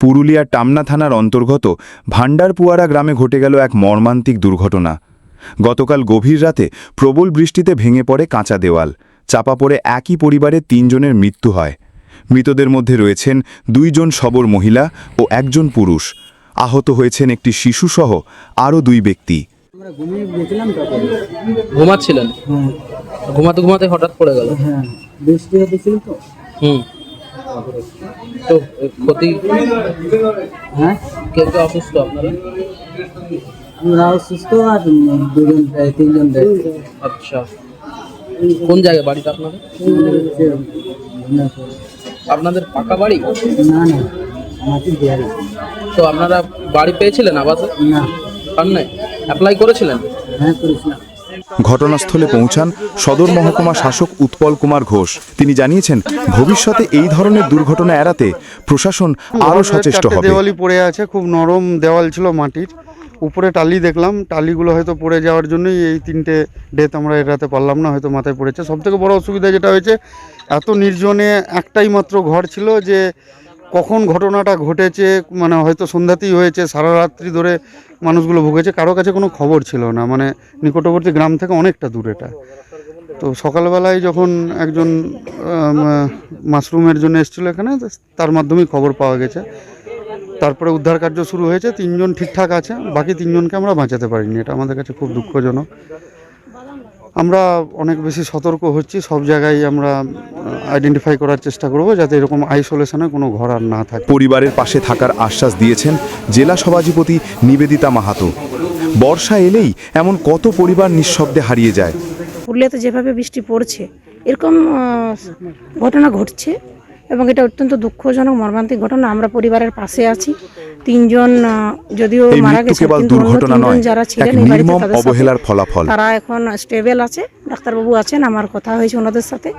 পুরুলিয়ার টামনা থানার অন্তর্গত ভান্ডারপুয়ারা গ্রামে ঘটে গেল এক মর্মান্তিক দুর্ঘটনা। গতকাল গভীর রাতে প্রবল বৃষ্টিতে ভেঙে পড়ে কাঁচা দেওয়াল। চাপা পড়ে একই পরিবারে তিনজনের মৃত্যু হয়। মৃতদের মধ্যে রয়েছেন দুইজন সবর মহিলা ও একজন পুরুষ। আহত হয়েছেন একটি শিশুসহ আরও দুই ব্যক্তি। ঘুমাচ্ছিলেন? হ্যাঁ। ঘুমাতে ঘুমাতে হঠাৎ পড়ে গেল? হ্যাঁ। বৃষ্টি হতেছিল তো। হুম। তো ক্ষতি? হ্যাঁ? কে কে অসুস্থ আপনারা? আমরা অসুস্থ আর দুজন তিনজন আচ্ছা। কোন জায়গায় বাড়িটা আপনাদের? আপনাদের পাকা বাড়ি? না না তো আপনারা বাড়ি পেয়েছিলেন আবাসে? না। পান নাই? অ্যাপ্লাই করেছিলেন? হ্যাঁ করেছিলাম। ঘটনাস্থলে পৌঁছান সদর মহকুমা শাসক উৎপল কুমার ঘোষ। তিনি জানিয়েছেন ভবিষ্যতে এই ধরনের দুর্ঘটনা এড়াতে প্রশাসন আরও সচেষ্ট হবে। দেওয়ালই পড়ে আছে খুব নরম দেওয়াল ছিল মাটির। উপরে টালি দেখলাম টালিগুলো হয়তো পড়ে যাওয়ার জন্যই এই তিনটে ডেথ আমরা এড়াতে পারলাম না হয়তো মাথায় পড়েছে। সব থেকে বড় অসুবিধা যেটা হয়েছে এত নির্জনে একটাই মাত্র ঘর ছিল যে কখন ঘটনাটা ঘটেছে মানে হয়তো সন্ধ্যাতেই হয়েছে, সারা রাত্রি ধরে মানুষগুলো ভুগেছে, কারও কাছে কোনো খবর ছিল না মানে নিকটবর্তী গ্রাম থেকে অনেকটা দূর এটা। তো সকালবেলায় যখন একজন মাশরুমের জন্য এসেছিল এখানে, তার মাধ্যমেই খবর পাওয়া গেছে। তারপরে উদ্ধার কার্য শুরু হয়েছে, তিনজন ঠিকঠাক আছে, বাকি তিনজনকে আমরা বাঁচাতে পারিনি, এটা আমাদের কাছে খুব দুঃখজনক। আমরা অনেক বেশি সতর্ক হচ্ছি সব জায়গায় আমরা আইডেন্টিফাই করার চেষ্টা করব যাতে এরকম আইসোলেশনে কোনো ঘর আর না থাকে। পরিবারের পাশে থাকার আশ্বাস দিয়েছেন জেলা সভাধিপতি নিবেদিতা মাহাতো। বর্ষা এলেই এমন কত পরিবার নিঃশব্দে হারিয়ে যায়। পুরুলিয়াতে যেভাবে বৃষ্টি পড়ছে এরকম ঘটনা ঘটছে এবং এটা অত্যন্ত দুঃখজনক মর্মান্তিক ঘটনা। আমরা পরিবারের পাশে আছি তিনজন যদিও মারা গেছে দুর্ঘটনা নয় যারা ছিলেন নির্মম অবহেলার ফলাফল। তারা এখন স্টেবল আছে ডাক্তারবাবু আছেন আমার কথা হয়েছে ওনাদের সাথে।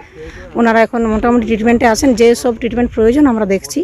ওনারা এখন মোটামুটি ট্রিটমেন্টে আছেন যে সব ট্রিটমেন্ট প্রয়োজন আমরা দেখছি।